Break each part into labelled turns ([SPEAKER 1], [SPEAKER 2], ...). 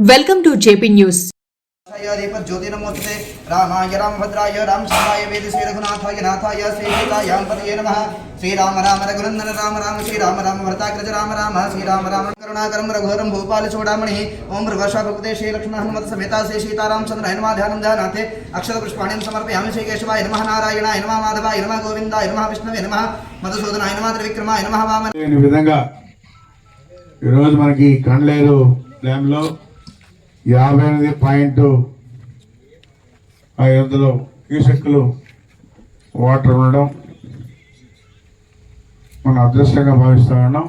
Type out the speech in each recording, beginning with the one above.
[SPEAKER 1] Welcome to JP news
[SPEAKER 2] జ్యోతిర్మూర్తే రామాయ రామభద్రాయ రామ శివాయ వేద శ్రీ రఘునాథాయ నాథాయ శ్రీ సీతాయాం పతయే నమ. శ్రీరామ రామ రఘునందన రామ రామ శ్రీరామ రామ భరతాగ్రజ రామ రామ శ్రీరామ రామ కరుణాకరం రఘువరం భూపాల చూడామణి. ఓం భృగశాభృతే శ్రీ లక్ష్మణ హనుమత సమేత శ్రీ సీతారాం చంద్ర హనుమా ధ్యానం ధ్యానాతే అక్షర పుష్పాణిం సమర్పయామి శ్రీ కేశవాయ నమ. నారాయణాయ నమ మాధవాయ నమ గోవిందాయ నమ విష్ణవే నమ. మధుసూదనాయ నమ త్రివిక్రమాయ నమ. వామన
[SPEAKER 3] లేని విధంగా ఈరోజు మనకి కండ్లేరు డ్యాంలో యాభై ఎనిమిది పాయింట్ ఐదు వందలు క్యూసెక్కులు వాటర్ ఉండడం మనం అదృష్టంగా భావిస్తూ ఉన్నాం.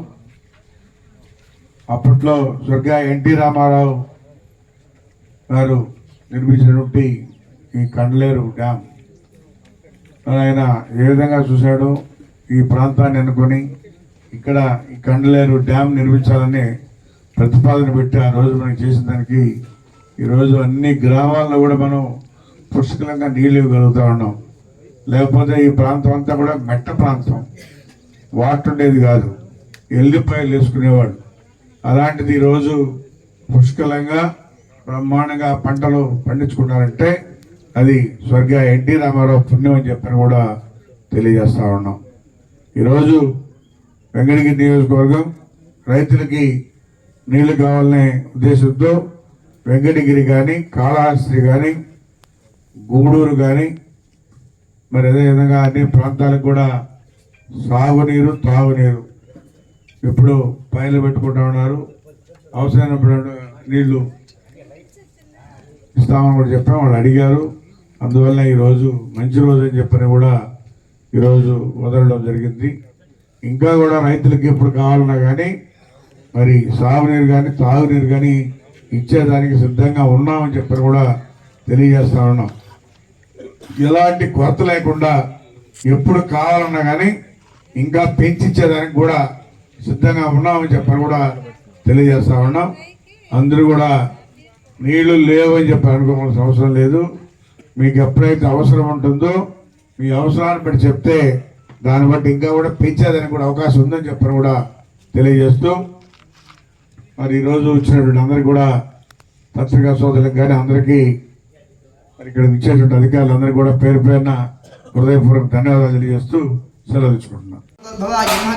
[SPEAKER 3] అప్పట్లో స్వర్గ ఎన్టీ రామారావు గారు నిర్మించినటువంటి ఈ కండలేరు డ్యామ్. ఆయన ఏ విధంగా చూశాడో ఈ ప్రాంతాన్ని అనుకొని ఇక్కడ ఈ కండలేరు డ్యామ్ నిర్మించాలని ప్రతిపాదన పెట్టి ఆ రోజు మనం చేసిన దానికి ఈరోజు అన్ని గ్రామాల్లో కూడా మనం పుష్కలంగా నీళ్ళు ఇవ్వగలుగుతా ఉన్నాం. లేకపోతే ఈ ప్రాంతం అంతా కూడా మెట్ట ప్రాంతం. వాటర్ ఉండేది కాదు. ఎల్లిపాయలు వేసుకునేవాడు అలాంటిది ఈరోజు పుష్కలంగా బ్రహ్మాండంగా పంటలు పండించుకున్నారంటే అది స్వర్గ ఎన్టీ రామారావు పుణ్యం అని చెప్పని కూడా తెలియజేస్తా ఉన్నాం. ఈరోజు వెంకటగిరి నియోజకవర్గం రైతులకి నీళ్ళు కావాలనే ఉద్దేశంతో వెంకటగిరి కానీ కాళహస్తి కానీ గూడూరు కానీ మరి అదేవిధంగా అన్ని ప్రాంతాలకు కూడా సాగునీరు తాగునీరు ఇప్పుడు పైలు పెట్టుకుంటా ఉన్నారు. అవసరమైనప్పుడు నీళ్ళు ఇస్తామని కూడా చెప్పాం వాళ్ళు అడిగారు. అందువల్ల ఈరోజు మంచి రోజు అని చెప్పని కూడా ఈరోజు వదలడం జరిగింది. ఇంకా కూడా రైతులకి ఎప్పుడు కావాలన్నా కానీ మరి సాగునీరు కానీ తాగునీరు కానీ ఇచ్చేదానికి సిద్ధంగా ఉన్నామని చెప్పి కూడా తెలియజేస్తా ఉన్నాం. ఎలాంటి కొరత లేకుండా ఎప్పుడు కావాలన్నా కానీ ఇంకా పెంచిచ్చేదానికి కూడా సిద్ధంగా ఉన్నామని చెప్పని కూడా తెలియజేస్తా ఉన్నాం. అందరూ కూడా నీళ్ళు లేవని చెప్పి అనుకోవాల్సిన అవసరం లేదు. మీకు ఎప్పుడైతే అవసరం ఉంటుందో మీ అవసరాన్ని బట్టి చెప్తే దాన్ని బట్టి ఇంకా కూడా పెంచేదానికి కూడా అవకాశం ఉందని చెప్పని కూడా తెలియజేస్తూ మరి ఈరోజు వచ్చినటువంటి అందరికీ కూడా పత్రికా సోదరులకు కానీ అందరికీ మరి ఇక్కడ ఇచ్చేటువంటి అధికారులందరికీ కూడా పేరు పేరున హృదయపూర్వక ధన్యవాదాలు తెలియజేస్తూ సెలవు తీసుకుంటున్నాను.
[SPEAKER 2] భవాయ నమః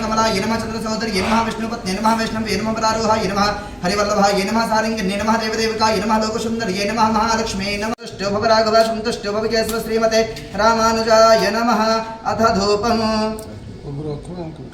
[SPEAKER 2] చంద్ర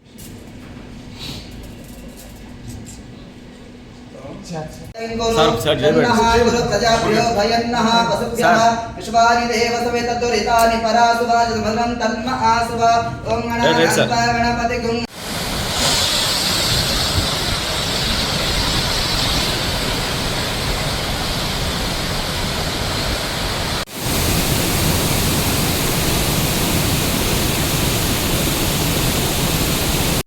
[SPEAKER 2] పరాసుభా తన్మ ఆసుభా ఓం గణపతి